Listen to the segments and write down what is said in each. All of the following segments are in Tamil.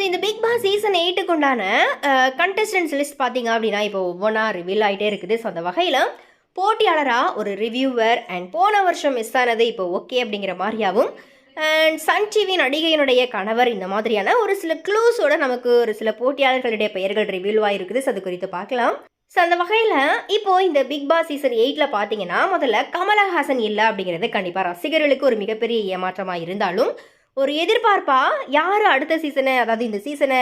ஸோ இந்த பிக் பாஸ் சீசன் எயிட்டுக்கு உண்டான கண்டஸ்டன்ஸ் லிஸ்ட் பார்த்தீங்க அப்படின்னா இப்போ ஒவ்வொன்றா ரிவீல் ஆகிட்டே இருக்குது. ஸோ அந்த வகையில் போட்டியாளராக ஒரு ரிவ்யூவர் அண்ட் போன வருஷம் மிஸ் ஆனது இப்போ ஓகே அப்படிங்கிற மாதிரியாகவும் அண்ட் சன் டிவி நடிகையினுடைய கணவர் இந்த மாதிரியான ஒரு சில க்ளூஸோட நமக்கு ஒரு சில போட்டியாளர்களுடைய பெயர்கள் ரிவீல் ஆகிருக்குது ஸோ அது குறித்து பார்க்கலாம். ஸோ அந்த வகையில் இப்போது இந்த பிக் பாஸ் சீசன் எயிட்டில் பார்த்தீங்கன்னா முதல்ல கமலஹாசன் இல்லை அப்படிங்கிறது கண்டிப்பாக ரசிகர்களுக்கு ஒரு மிகப்பெரிய ஏமாற்றமாக இருந்தாலும் ஒரு எதிர்பார்ப்பாக யார் அடுத்த சீசனை அதாவது இந்த சீசனை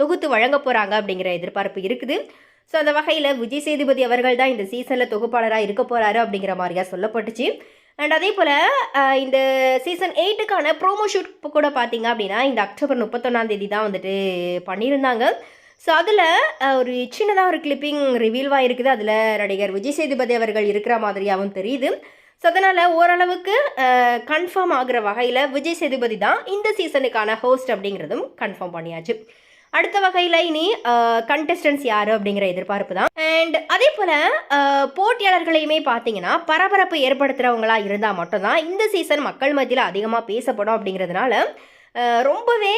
தொகுத்து வழங்க போகிறாங்க அப்படிங்கிற எதிர்பார்ப்பு இருக்குது. ஸோ அந்த வகையில் விஜய் சேதுபதி அவர்கள் தான் இந்த சீசனில் தொகுப்பாளராக இருக்க போகிறாரு அப்படிங்கிற மாதிரியா சொல்லப்பட்டுச்சு. அண்ட் அதே போல் இந்த சீசன் எயிட்டுக்கான ப்ரோமோ ஷூட் கூட பார்த்தீங்க அப்படின்னா இந்த அக்டோபர் முப்பத்தொன்னாந்தேதி தான் வந்துட்டு பண்ணியிருந்தாங்க. ஸோ அதில் ஒரு சின்னதாக ஒரு கிளிப்பிங் ரிவீல்வாக இருக்குது. அதில் நடிகர் விஜய் சேதுபதி அவர்கள் இருக்கிற மாதிரியாகவும் தெரியுது. ஸோ அதனால் ஓரளவுக்கு கன்ஃபார்ம் ஆகிற வகையில் விஜய் சேதுபதி தான் இந்த சீசனுக்கான ஹோஸ்ட் அப்படிங்கிறதும் கன்ஃபார்ம் பண்ணியாச்சு. அடுத்த வகையில் இனி கண்டெஸ்டன்ஸ் யார் அப்படிங்கிற எதிர்பார்ப்பு தான். அண்ட் அதே போல் போட்டியாளர்களையுமே பார்த்தீங்கன்னா பரபரப்பு ஏற்படுத்துகிறவங்களா இருந்தால் மட்டும்தான் இந்த சீசன் மக்கள் மத்தியில் அதிகமாக பேசப்படும் அப்படிங்கிறதுனால ரொம்பவே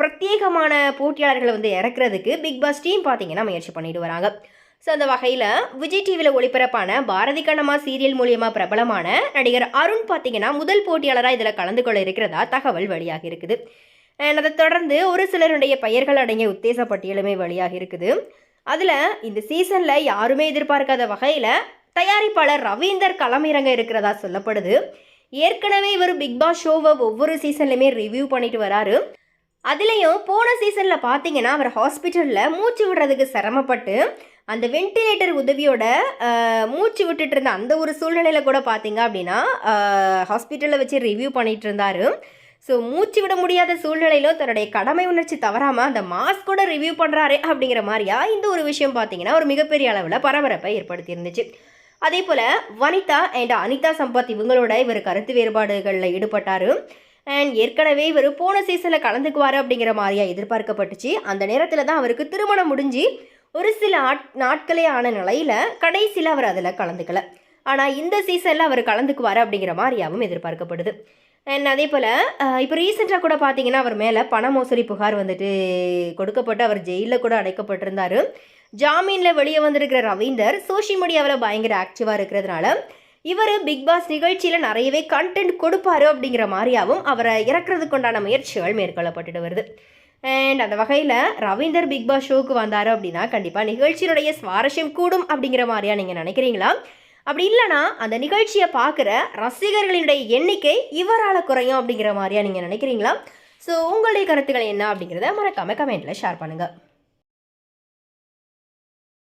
பிரத்யேகமான போட்டியாளர்களை வந்து இறக்குறதுக்கு பிக் பாஸ் டீம் பார்த்தீங்கன்னா முயற்சி பண்ணிட்டு வராங்க. ஸோ அந்த வகையில் விஜய் டிவியில் ஒளிபரப்பான பாரதி கண்ணம்மா சீரியல் மூலியமாக பிரபலமான நடிகர் அருண் பார்த்தீங்கன்னா முதல் போட்டியாளராக இதில் கலந்து கொள்ள இருக்கிறதா தகவல் வெளியாக இருக்குது. அதை தொடர்ந்து ஒரு சிலருடைய பெயர்கள் அடங்கிய உத்தேச பட்டியலுமே வெளியாக இருக்குது. அதில் இந்த சீசனில் யாருமே எதிர்பார்க்காத வகையில் தயாரிப்பாளர் ரவீந்தர் களமிறங்க இருக்கிறதா சொல்லப்படுது. ஏற்கனவே இவர் பிக் பாஸ் ஷோவை ஒவ்வொரு சீசன்லையுமே ரிவ்யூ பண்ணிட்டு வராரு. அதுலேயும் போன சீசனில் பார்த்தீங்கன்னா அவர் ஹாஸ்பிட்டலில் மூச்சு விடுறதுக்கு சிரமப்பட்டு அந்த வென்டிலேட்டர் உதவியோட மூச்சு விட்டுட்டு இருந்த அந்த ஒரு சூழ்நிலையில் கூட பார்த்தீங்க அப்படின்னா ஹாஸ்பிட்டலில் வச்சு ரிவ்யூ பண்ணிட்டு இருந்தார். ஸோ மூச்சு விட முடியாத சூழ்நிலையிலும் தன்னுடைய கடமை உணர்ச்சி தவறாமல் அந்த மாஸ்க் கூட ரிவ்யூ பண்ணுறாரு அப்படிங்கிற மாதிரியா இந்த ஒரு விஷயம் பார்த்தீங்கன்னா ஒரு மிகப்பெரிய அளவில் பரபரப்பை ஏற்படுத்தி இருந்துச்சு அதே போல் வனிதா அண்ட் அனிதா சம்பத் இவங்களோட இவர் கருத்து வேறுபாடுகளில் ஈடுபட்டார். அண்ட் ஏற்கனவே இவர் போன சீசனில் கலந்துக்குவார் அப்படிங்கிற மாதிரியா எதிர்பார்க்கப்பட்டுச்சு. அந்த நேரத்தில் தான் அவருக்கு திருமணம் முடிஞ்சு ஒரு சில ஆட் நாட்களே ஆன நிலையில் கடைசியில் அவர் அதில் கலந்துக்கல. ஆனால் இந்த சீசனில் அவர் கலந்துக்குவார் அப்படிங்கிற மாதிரியாவும் எதிர்பார்க்கப்படுது. அண்ட் அதே போல் இப்போ ரீசெண்டாக கூட பார்த்தீங்கன்னா அவர் மேலே பண மோசடி புகார் வந்துட்டு கொடுக்கப்பட்டு அவர் ஜெயிலில் கூட அடைக்கப்பட்டிருந்தார். ஜாமீனில் வெளியே வந்திருக்கிற ரவீந்தர் சோஷியல் மீடியாவில் பயங்கர ஆக்டிவாக இருக்கிறதுனால இவர் பிக் பாஸ் நிகழ்ச்சியில் நிறையவே கண்டென்ட் கொடுப்பாரு அப்படிங்கிற மாதிரியாவும் அவரை இறக்குறதுக்குண்டான முயற்சிகள் மேற்கொள்ளப்பட்டுட்டு வருது. அண்ட் அந்த வகையில் ரவீந்தர் பிக் பாஸ் ஷோக்கு வந்தார் அப்படின்னா கண்டிப்பாக நிகழ்ச்சியினுடைய சுவாரஸ்யம் கூடும் அப்படிங்கிற மாதிரியா நீங்கள் நினைக்கிறீங்களா? அப்படி இல்லைனா அந்த நிகழ்ச்சியை பார்க்குற ரசிகர்களினுடைய எண்ணிக்கை இவரால் குறையும் அப்படிங்கிற மாதிரியா நீங்கள் நினைக்கிறீங்களா? ஸோ உங்களுடைய கருத்துக்கள் என்ன அப்படிங்கிறத மறக்காம கமெண்ட்டில் ஷேர் பண்ணுங்கள்